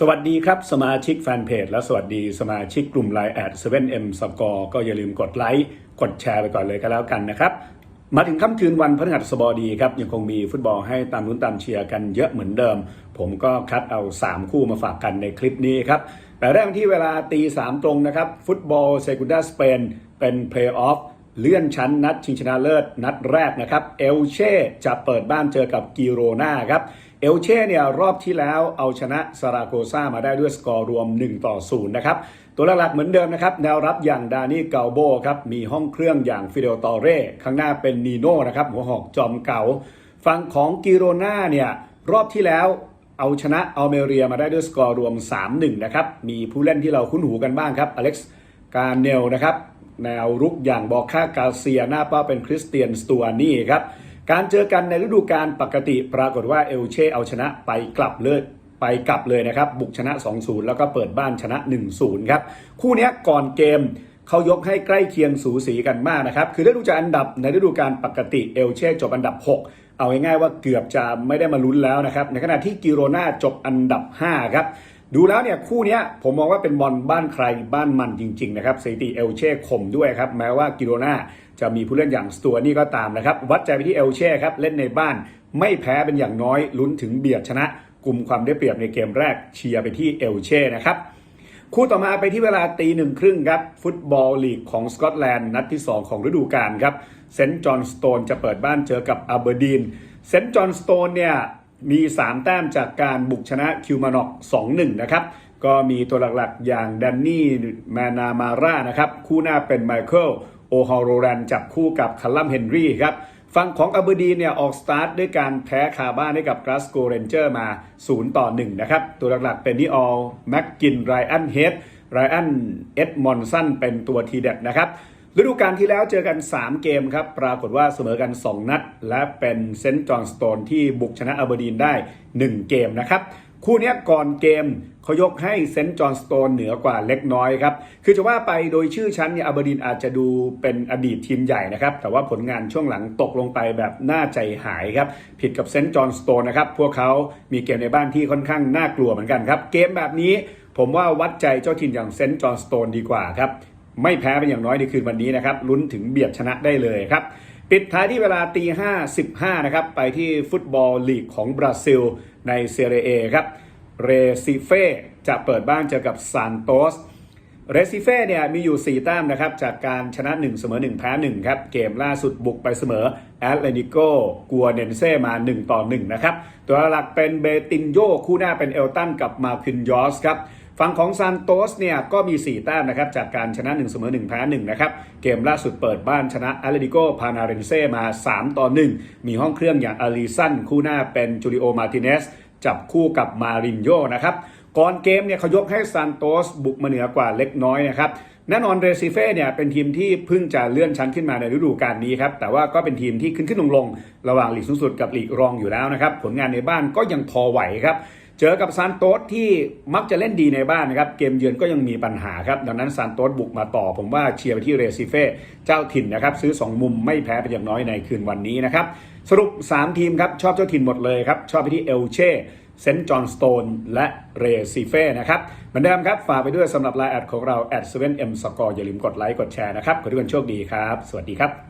สวัสดีครับ สมาชิกแฟนเพจและสวัสดีสมาชิกกลุ่ม Line แอด 7M Score ก็อย่าลืมกดไลค์กดแชร์ไปก่อนเลยก็แล้วกันนะครับ มาถึงค่ำคืนวันพฤหัสบดีครับ ยังคงมีฟุตบอลให้ตามลุ้นตามเชียร์กันเยอะเหมือนเดิม ผมก็คัดเอา 3 คู่มาฝากกันในคลิปนี้ครับแต่แรกที่เวลาตีสามตรงนะครับ ฟุตบอลเซกุนดาสเปนเป็นเพลย์ออฟ เลื่อนชั้นนัดชิงชนะเลิศนัดแรกนะครับ เอลเช่จะเปิดบ้านเจอกับกิโรนาครับ เอลเช่เนี่ยรอบที่แล้วเอาชนะซาราโกซามาได้ด้วยสกอร์รวม 1 ต่อ 0 นะครับ ตัวหลักๆเหมือนเดิมนะครับ แนวรับอย่างดานี่เกาโบครับ มีห้องเครื่องอย่างฟิเดลตอเร่ ข้างหน้าเป็นนีโน่นะครับ หัวหอกจอมเก่า ฝั่งของกิโรนาเนี่ยรอบที่แล้วเอาชนะอัลเมเรียมาได้ด้วยสกอร์รวม 3-1 นะครับ มีผู้เล่นที่เราคุ้นหูกันบ้างครับ อเล็กซ์ การเนลนะครับ แนวรุกอย่างบอกค่ากาเซียหน้าเป้าเป็นคริสเตียนสตูอานี่ครับ การเจอกันในฤดูกาลปกติปรากฏว่าเอลเช่เอาชนะไปกลับเลยไปกลับเลยนะครับ บุกชนะ 2-0 แล้วก็เปิดบ้านชนะ 1-0 ครับ คู่นี้ก่อนเกมเขายกให้ใกล้เคียงสูสีกันมากนะครับ คือถ้ดูจากอันดับในฤดูกาลปกติเอลเช่จบอันดับ 6 เอาง่ายๆว่าเกือบจะไม่ได้มาลุ้นแล้วนะครับ ในขณะที่กิโรนาจบอันดับ 5 ครับ ดูแล้วเนี่ยคู่นี้ผมมองว่าเป็นบอลบ้านใครบ้านมันจริงๆนะครับสถิติเอลเช่ข่มด้วยครับแม้ว่ากิโรนาจะมีผู้เล่นอย่างสตัวนี่ก็ตามนะครับวัดใจไปที่เอลเช่ครับเล่นในบ้านไม่แพ้เป็นอย่างน้อยลุ้นถึงเบียดชนะกลุ่มความได้เปรียบในเกมแรกเชียร์ไปที่เอลเช่นะครับคู่ต่อมาไปที่เวลาตีหนึ่งครึ่งครับ ฟุตบอลลีกของสกอตแลนด์นัดที่ 2 ของฤดูกาลครับเซนต์จอห์นสโตนจะเปิดบ้านเจอกับอัลเบอร์ดีนเซนต์จอห์นสโตนเนี่ย มี 3 แต้มจากการบุกชนะคิวมานอก2-1 นะครับ ก็มีตัวหลักๆ อย่างแดนนี่แมนามาร่านะครับ คู่หน้าเป็นไมเคิลโอฮอลโรแรนจับคู่กับคัลลัมเฮนรี่ครับฝั่งของอับดีเนี่ยออกสตาร์ทด้วยการแพ้คาบ้านให้กับกราสโกเรนเจอร์มา 0 ต่อ 1 นะครับ ตัวหลักๆ เป็นนิออลแม็กกินไรอันเฮดไรอันเอ็ดมอนสันเป็นตัวทีเด็ดนะครับ ฤดูกาลที่แล้วเจอกัน 3 เกมครับ ปรากฏว่าเสมอกัน 2 นัด และเป็นเซนต์จอห์นสโตนที่บุกชนะอัลเบอร์ดีนได้ 1 เกมนะครับ คู่นี้ก่อนเกมเขายกให้เซนต์จอห์นสโตนเหนือกว่าเล็กน้อยครับ คือจะว่าไปโดยชื่อชั้นเนี่ยอเบอร์ดีนอาจจะดูเป็นอดีตทีมใหญ่นะครับ แต่ว่าผลงานช่วงหลังตกลงไปแบบน่าใจหายครับ ผิดกับเซนต์จอห์นสโตนนะครับ พวกเขามีเกมในบ้านที่ค่อนข้างน่ากลัวเหมือนกันครับ เกมแบบนี้ผมว่าวัดใจเจ้าถิ่นอย่างเซนต์จอห์นสโตนดีกว่าครับ ไม่แพ้เป็นอย่างน้อยในคืนวันนี้นะครับลุ้นถึงเบียดชนะได้เลยครับ ปิดท้ายที่เวลาตีห้าสิบห้านะครับไปที่ฟุตบอลลีกของบราซิลในเซเรเอครับเรซิเฟ่จะเปิดบ้านเจอกับซานโตสเรซิเฟ่เนี่ยมีอยู่ 4 แต้มนะครับ จากการชนะ 1 เสมอ 1 แพ้ 1 ครับ เกมล่าสุดบุกไปเสมอแอตเลติโกกัวเนนเซ่มา 1 ต่อ 1 นะครับ ตัวหลักเป็นเบตินโยคู่หน้าเป็นเอลตันกับมาคินยอสครับ ฝั่งของซานโตสเนี่ยก็มี 4 แต้มนะครับจากการชนะ1เสมอ1แพ้1นะครับเกมล่าสุดเปิดบ้านชนะอาเลติโกพานาเรนเซมา 3 ต่อ 1 มีห้องเครื่องอย่างอาลีสันคู่หน้าเป็นจูริโอมาติเนสจับคู่กับมารินโยนะครับก่อนเกมเนี่ยเขายกให้ซานโตสบุกมาเหนือกว่าเล็กน้อยนะครับแน่นอนเรซิเฟ่เนี่ยเป็นทีมที่เพิ่งจะเลื่อนชั้นขึ้นมาในฤดูกาลนี้ครับแต่ว่าก็เป็นทีมที่ขึ้นขึ้นลงลงระหว่างลีกสูงสุดกับลีกรองอยู่แล้วนะครับผลงานในบ้านก็ยังพอไหวครับ เจอกับซานโตสที่มักจะเล่นดีในบ้านนะครับ เกมเยือนก็ยังมีปัญหาครับ ดังนั้นซานโตสบุกมาต่อ ผมว่าเชียร์ไปที่เรซิเฟ่เจ้าถิ่นนะครับ ซื้อ 2 มุมไม่แพ้ไปอย่างน้อยในคืนวันนี้นะครับ สรุป 3 ทีมครับ ชอบเจ้าถิ่นหมดเลยครับ ชอบไปที่เอลเช่เซนต์จอห์นสโตนและเรซิเฟ่นะครับเหมือนเดิมครับฝากไปด้วยสำหรับไลน์แอดของเราแอด 7M Score อย่าลืมกดไลค์กดแชร์นะครับขอทุกคนโชคดีครับ สวัสดีครับ